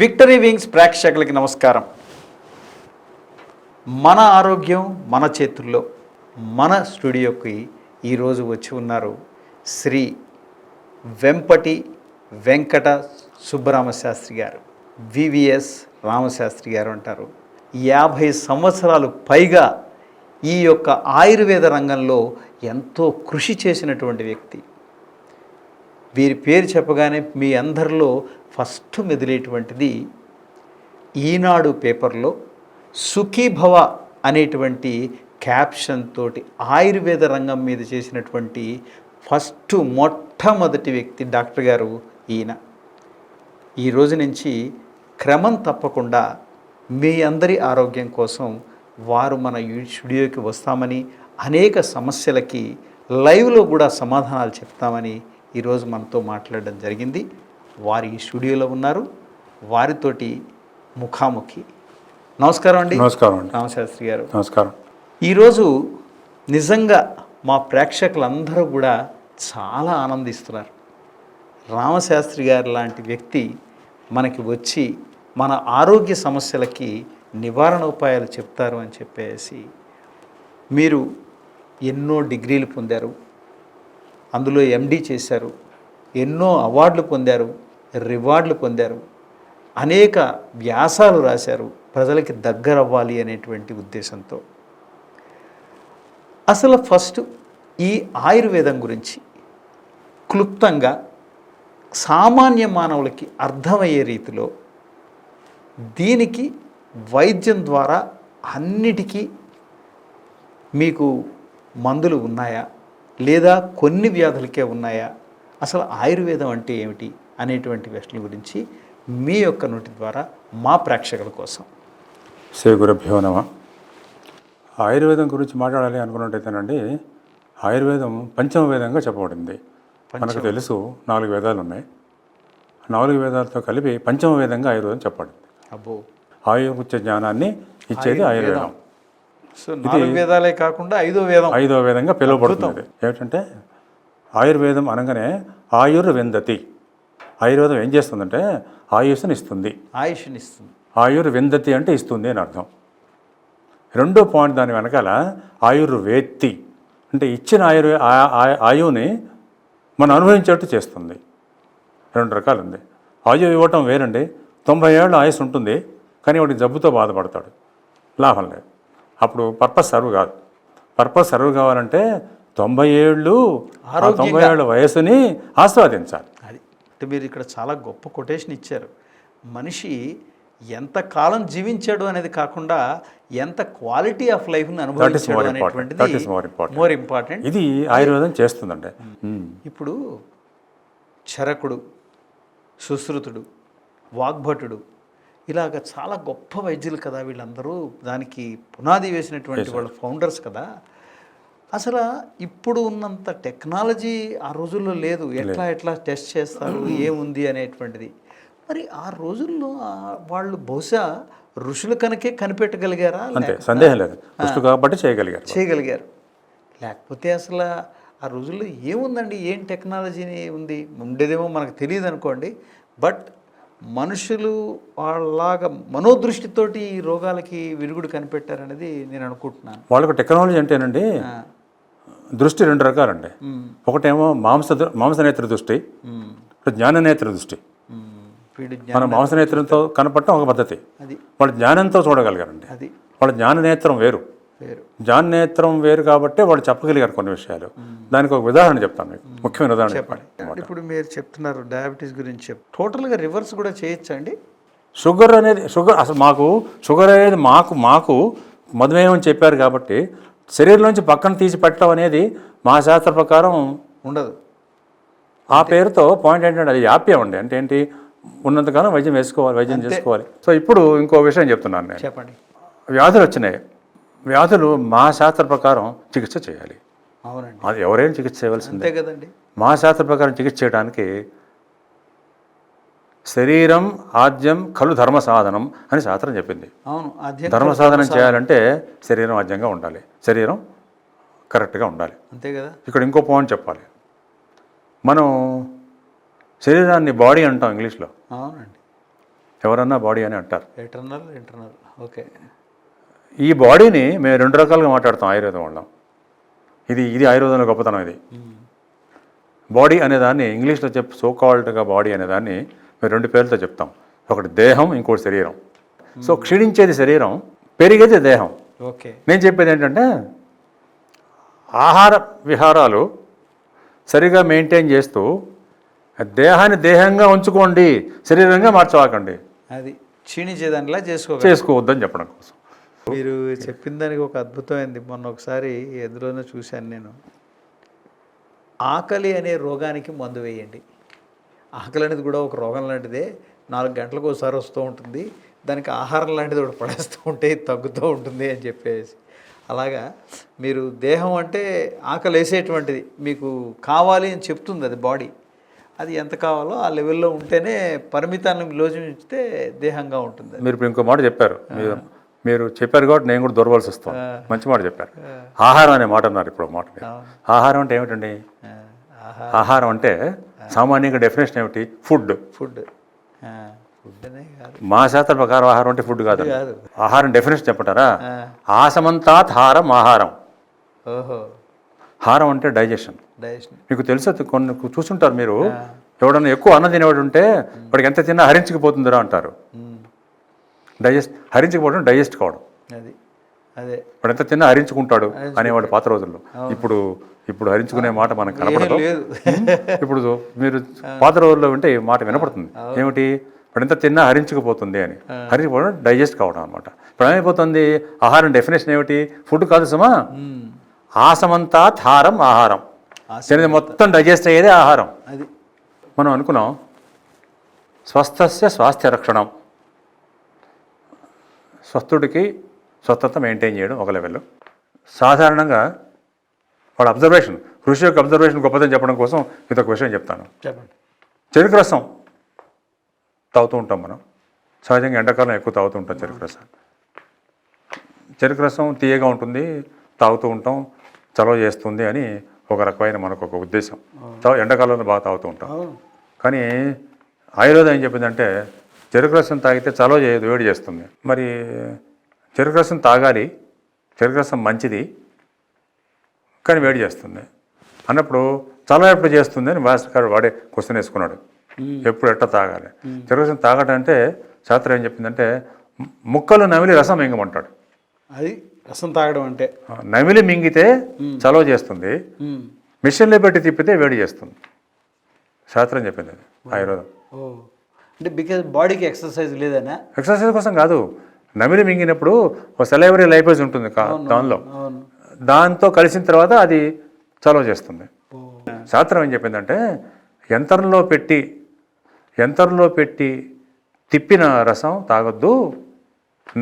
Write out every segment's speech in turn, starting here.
Victory wings ప్రేక్షకులకి నమస్కారం. మన ఆరోగ్యం మన చేతుల్లో మన స్టూడియోకి ఈరోజు వచ్చి ఉన్నారు శ్రీ వెంపటి వెంకట సుబ్బరామశాస్త్రి గారు. వివిఎస్ రామశాస్త్రి గారు అంటారు. యాభై సంవత్సరాలు పైగా ఈ యొక్క ఆయుర్వేద రంగంలో ఎంతో కృషి చేసినటువంటి వ్యక్తి. వీరి పేరు చెప్పగానే మీ అందరిలో ఫస్ట్ మెదిలేటువంటిది ఈనాడు పేపర్లో సుఖీభవ అనేటువంటి క్యాప్షన్ తోటి ఆయుర్వేద రంగం మీద చేసినటువంటి ఫస్ట్ మొట్టమొదటి వ్యక్తి డాక్టర్ గారు ఈయన. ఈ రోజు నుంచి క్రమం తప్పకుండా మీ అందరి ఆరోగ్యం కోసం వారు మన స్టూడియోకి వస్తామని అనేక సమస్యలకి లైవ్లో కూడా సమాధానాలు చెప్తామని ఈరోజు మనతో మాట్లాడడం జరిగింది. వారు ఈ స్టూడియోలో ఉన్నారు. వారితోటి ముఖాముఖి. నమస్కారం అండి. నమస్కారం అండి. రామశాస్త్రి గారు. నమస్కారం. ఈరోజు నిజంగా మా ప్రేక్షకులందరూ కూడా చాలా ఆనందిస్తున్నారు. రామశాస్త్రి గారు లాంటి వ్యక్తి మనకి వచ్చి మన ఆరోగ్య సమస్యలకి నివారణ ఉపాయాలు చెప్తారు అని చెప్పేసి మీరు ఎన్నో డిగ్రీలు పొందారు. అందులో ఎండీ చేశారు. ఎన్నో అవార్డులు పొందారు రివార్డులు పొందారు. అనేక వ్యాసాలు రాశారు. ప్రజలకి దగ్గర అవ్వాలి అనేటువంటి ఉద్దేశంతో. అసలు ఫస్ట్ ఈ ఆయుర్వేదం గురించి క్లుప్తంగా సామాన్య మానవులకి అర్థమయ్యే రీతిలో దీనికి వైద్యం ద్వారా అన్నిటికీ మీకు మందులు ఉన్నాయా? లేదా కొన్ని వ్యాధులకే ఉన్నాయా? అసలు ఆయుర్వేదం అంటే ఏమిటి? అనేటువంటి ప్రశ్నల గురించి మీ యొక్క నోటి ద్వారా మా ప్రేక్షకుల కోసం. శ్రీ గురుభ్యో నమ. ఆయుర్వేదం గురించి మాట్లాడాలి అనుకున్నట్టయితేనండి ఆయుర్వేదం పంచమ వేదంగా చెప్పబడింది. మనకు తెలుసు నాలుగు వేదాలు ఉన్నాయి. నాలుగు వేదాలతో కలిపి పంచమ వేదంగా ఆయుర్వేదం చెప్పబడింది. అబ్బో. ఆయుర్వృత్య జ్ఞానాన్ని ఇచ్చేది ఆయుర్వేదం. సో నాలుగు వేదాలే కాకుండా ఐదో వేదం. ఐదో వేదంగా పిలువబడుతుంది ఏమిటంటే ఆయుర్వేదం అనగానే ఆయుర్విందతి. ఆయుర్వేదం ఏం చేస్తుందంటే ఆయుష్ని ఇస్తుంది. ఆయుష్నిస్తుంది ఆయుర్విందతి అంటే ఇస్తుంది అని అర్థం. రెండో పాయింట్ దాని వెనకాల ఆయుర్వేత్తి. అంటే ఇచ్చిన ఆయుర్వే ఆయువుని మనం అనుభవించేట్టు చేస్తుంది. రెండు రకాలు ఉంది ఆయువు ఇవ్వటం వేరండి. తొంభై ఏళ్ళ ఆయుస్ ఉంటుంది కానీ వాడి జబ్బుతో బాధపడతాడు. లాభం లేదు. అప్పుడు పర్పస్ సర్వ్ కాదు. పర్పస్ సర్వ్ కావాలంటే తొంభై ఏళ్ళు తొంభై ఏళ్ళ వయసుని ఆస్వాదించాలి. అది. అంటే మీరు ఇక్కడ చాలా గొప్ప కొటేషన్ ఇచ్చారు. మనిషి ఎంత కాలం జీవించాడు అనేది కాకుండా ఎంత క్వాలిటీ ఆఫ్ లైఫ్ని అనుభవించాడు. అనేటువంటిది. మోర్ ఇంపార్టెంట్ ఇది ఆయుర్వేదం చేస్తుందండి. ఇప్పుడు చరకుడు సుశ్రుతుడు వాగ్భటుడు ఇలాగ చాలా గొప్ప వైద్యులు కదా వీళ్ళందరూ. దానికి పునాది వేసినటువంటి వాళ్ళ ఫౌండర్స్ కదా. అసలు ఇప్పుడు ఉన్నంత టెక్నాలజీ ఆ రోజుల్లో లేదు. ఎట్లా ఎట్లా టెస్ట్ చేస్తారు ఏముంది అనేటువంటిది. మరి ఆ రోజుల్లో వాళ్ళు బహుశా ఋషులు కనుకే కనిపెట్టగలిగారా? సందేహం లేదు. కాబట్టి చేయగలిగారు. చేయగలిగారు. లేకపోతే అసలు ఆ రోజుల్లో ఏముందండి? ఏం టెక్నాలజీని ఉంది? ఉండేదేమో మనకు తెలియదు అనుకోండి బట్ మనుషులు వాళ్ళలాగా మనోదృష్టితోటి ఈ రోగాలకి విరుగుడు కనిపెట్టారనేది నేను అనుకుంటున్నాను. వాళ్ళకు టెక్నాలజీ అంటేనండి దృష్టి రెండు రకాలండి. ఒకటేమో మాంస మాంసనేత్ర దృష్టి జ్ఞాననేత్ర దృష్టి. మన మాంసనేత్రంతో కనపడటం ఒక పద్ధతి. అది. వాళ్ళు జ్ఞానంతో చూడగలిగారండి అది. వాళ్ళ జ్ఞాననేత్రం వేరు. వేరు. జ్ఞాననేత్రం వేరు కాబట్టి వాళ్ళు చెప్పగలిగారు కొన్ని విషయాలు. దానికి ఒక ఉదాహరణ చెప్తాను మీకు. ముఖ్యమైన ఉదాహరణ చెప్పండి. ఇప్పుడు మీరు చెప్తున్నారు డయాబెటీస్ గురించి చెప్ టోటల్గా రివర్స్ కూడా చేయొచ్చా అండి షుగర్ అనేది షుగర్ అసలు మాకు షుగర్ అనేది మాకు మాకు మధుమేహం అని చెప్పారు కాబట్టి శరీరంలోంచి పక్కన తీసి పెట్టడం అనేది మా శాస్త్ర ప్రకారం ఉండదు. ఆ పేరుతో పాయింట్ ఏంటంటే అది యాప్యం అండి. అంటే ఏంటి? ఉన్నంతకాలం వైద్యం వేసుకోవాలి వైద్యం చేసుకోవాలి. సో ఇప్పుడు ఇంకో విషయం చెప్తున్నాను నేను. చెప్పండి. వ్యాధులు వచ్చినాయి. వ్యాధులు మా శాస్త్ర ప్రకారం చికిత్స చేయాలి. అవునండి. అది ఎవరైనా చికిత్స చేయవలసిందే. కదండి. మా శాస్త్ర ప్రకారం చికిత్స చేయడానికి శరీరం ఆద్యం కలు ధర్మ సాధనం అని శాస్త్రం చెప్పింది. అవును ధర్మ సాధనం చేయాలంటే శరీరం ఆద్యంగా ఉండాలి. శరీరం కరెక్ట్గా ఉండాలి. అంతే కదా. ఇక్కడ ఇంకో పాయింట్ చెప్పాలి. మనం శరీరాన్ని బాడీ అంటాం ఇంగ్లీష్లో. అవునండి. ఎవరన్నా బాడీ అని అంటారు. Eternal internal okay. ఈ బాడీని మేము రెండు రకాలుగా మాట్లాడతాం ఆయుర్వేదం వాళ్ళం. ఇది ఇది ఆయుర్వేదంలో గొప్పతనం ఇది. బాడీ అనే దాన్ని ఇంగ్లీష్లో చెప్పు సో కాల్డ్గా బాడీ అనే దాన్ని మేము రెండు పేర్లతో చెప్తాం. ఒకటి దేహం ఇంకోటి శరీరం. సో క్షీణించేది శరీరం పెరిగేది దేహం. ఓకే. నేను చెప్పేది ఏంటంటే ఆహార విహారాలు సరిగా మెయింటైన్ చేస్తూ దేహాన్ని దేహంగా ఉంచుకోండి శరీరంగా మార్చవాకండి. అది క్షీణించేదానిలా చేసుకో చేసుకోవద్దని చెప్పడం కోసం. మీరు చెప్పిన దానికి ఒక అద్భుతమైంది. మొన్న ఒకసారి ఎందులోనో చూశాను నేను. ఆకలి అనే రోగానికి మందు వేయండి. ఆకలి అనేది కూడా ఒక రోగం లాంటిదే. నాలుగు గంటలకు ఒకసారి వస్తూ ఉంటుంది. దానికి ఆహారం లాంటిది ఒకటి పడేస్తూ ఉంటే తగ్గుతూ ఉంటుంది అని చెప్పేసి. అలాగా మీరు దేహం అంటే ఆకలి వేసేటువంటిది. మీకు కావాలి అని చెప్తుంది అది బాడీ. అది ఎంత కావాలో ఆ లెవెల్లో ఉంటేనే పరిమితాన్ని లోచించితే దేహంగా ఉంటుంది. మీరు ఇప్పుడు ఇంకో మాట చెప్పారు. మీరు చెప్పారు కాబట్టి నేను కూడా దొరవలసి వస్తాను మంచి మాట చెప్పారు. ఆహారం అనే మాట అన్నారు ఇప్పుడు మాట. ఆహారం అంటే ఏమిటండి? ఆహారం. అంటే సామాన్యంగా డెఫినేషన్ ఏమిటి? ఫుడ్ ఫుడ్ మా శాస్త్ర ప్రకారం ఆహారం అంటే ఫుడ్ కాదు. ఆహారం డెఫినేషన్ చెప్పటారా ఆసమంతాత్ హారం ఆహారం. ఓహో. హారం అంటే డైజెషన్ డైజెషన్ మీకు తెలుసు? కొన్ని చూసుంటారు మీరు. ఎవడన్నా ఎక్కువ అన్నం తినేవాడు ఉంటే వాడికి ఎంత తిన్నా హరించుకుపోతుందిరా అంటారు. డైజెస్ట్ హరించుకుపోవడం డైజెస్ట్ కావడం. అది అదే. వాడు ఎంత తిన్నా హరించుకుంటాడు అనేవాడు పాత రోజుల్లో. ఇప్పుడు ఇప్పుడు హరించుకునే మాట మనకు కనపడదు. ఇప్పుడు మీరు పాత రోజుల్లో వింటే ఈ మాట వినపడుతుంది. ఏమిటి? ఇప్పుడు ఎంత తిన్నా హరించుకుపోతుంది అని. హరించుకోవడం డైజెస్ట్ కావడం అనమాట ఇప్పుడు ఏమైపోతుంది ఆహారం డెఫినేషన్ ఏమిటి? ఫుడ్ కాదు సుమా. ఆసమంతా హారం ఆహారం. తినేది మొత్తం డైజెస్ట్ అయ్యేదే ఆహారం. అది. మనం అనుకున్నాం స్వస్థస్య స్వాస్థ్య రక్షణం స్వస్థుడికి స్వస్థత మెయింటైన్ చేయడం ఒక లెవెల్లో సాధారణంగా వాళ్ళ అబ్జర్వేషన్ ఋషి యొక్క అబ్జర్వేషన్ గొప్పదని చెప్పడం కోసం ఇది ఒక విషయం చెప్తాను. చెప్పండి. చెరుకు రసం తాగుతూ ఉంటాం మనం. సహజంగా ఎండాకాలం ఎక్కువ తాగుతూ ఉంటాం చెరుకు రసం చెరుకు రసం తీయగా ఉంటుంది తాగుతూ ఉంటాం చలవ చేస్తుంది అని ఒక రకమైన మనకు ఒక ఉద్దేశం. ఎండాకాలంలో బాగా తాగుతూ ఉంటాం. కానీ ఆయుర్వేదం ఏం చెప్పిందంటే చెరుకు రసం తాగితే చలవ చేయదు వేడి చేస్తుంది. మరి చెరుకు రసం తాగాలి చెరుకు రసం మంచిది కానీ వేడి చేస్తుంది. అన్నప్పుడు చలవ ఎప్పుడు చేస్తుంది అని గారు వాడే క్వశ్చన్ వేసుకున్నాడు. ఎప్పుడు ఎట్ట తాగాలి? చెరుకు రసం తాగటం అంటే శాస్త్రం ఏం చెప్పిందంటే ముక్కలు నమిలి రసం మింగమంటాడు. అది రసం తాగడం అంటే. నమిలి మింగితే చలవ చేస్తుంది. మిషన్లో పెట్టి తిప్పితే వేడి చేస్తుంది. శాస్త్రం చెప్పింది? అది ఆయుర్వేదం. అంటే బికాజ్ బాడీకి ఎక్సర్సైజ్ లేదనా? ఎక్సర్సైజ్ కోసం కాదు. నమిలి మింగినప్పుడు ఒక సెలైవరీ లైపేజ్ ఉంటుంది దానిలో. దాంతో కలిసిన తర్వాత అది చలవ చేస్తుంది. శాస్త్రం ఏం చెప్పిందంటే యంత్రంలో పెట్టి యంత్రంలో పెట్టి తిప్పిన రసం తాగొద్దు.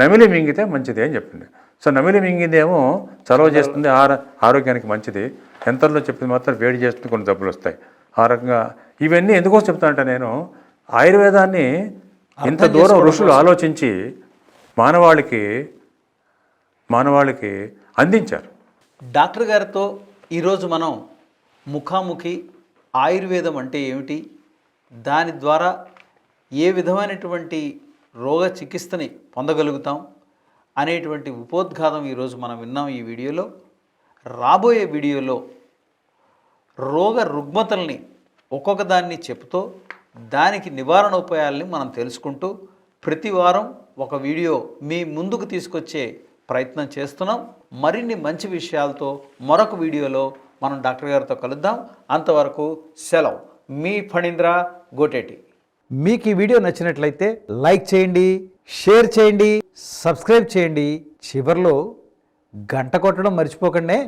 నమిలి మింగితే మంచిది అని చెప్పింది. సో నమిలి మింగిందేమో చలవ చేస్తుంది ఆర ఆరోగ్యానికి మంచిది. యంత్రంలో చెప్పింది మాత్రం వేడి చేస్తుంది కొన్ని జబ్బులు వస్తాయి. ఆ రకంగా ఇవన్నీ ఎందుకోసం చెప్తానంటే నేను ఆయుర్వేదాన్ని ఇంత దూరం ఋషులు ఆలోచించి మానవాళికి మానవాళికి అందించారు. డాక్టర్ గారితో ఈరోజు మనం ముఖాముఖి ఆయుర్వేదం అంటే ఏమిటి? దాని ద్వారా ఏ విధమైనటువంటి రోగ చికిత్సని పొందగలుగుతాం అనేటువంటి ఉపోద్ఘాతం ఈరోజు మనం విన్నాం ఈ వీడియోలో. రాబోయే వీడియోలో రోగ రుగ్మతల్ని ఒక్కొక్క దాన్ని చెప్తూ దానికి నివారణ ఉపాయాలని మనం తెలుసుకుంటూ ప్రతి వారం ఒక వీడియో మీ ముందుకు తీసుకొచ్చే ప్రయత్నం చేస్తున్నాం. మరిన్ని మంచి విషయాలతో మరొక వీడియోలో మనం డాక్టర్ గారితో కలుద్దాం. అంతవరకు సెలవు. మీ ఫణీంద్ర గోటేటి. మీకు ఈ వీడియో నచ్చినట్లయితే లైక్ చేయండి షేర్ చేయండి సబ్స్క్రైబ్ చేయండి. చివరిలో గంట కొట్టడం మర్చిపోకండి.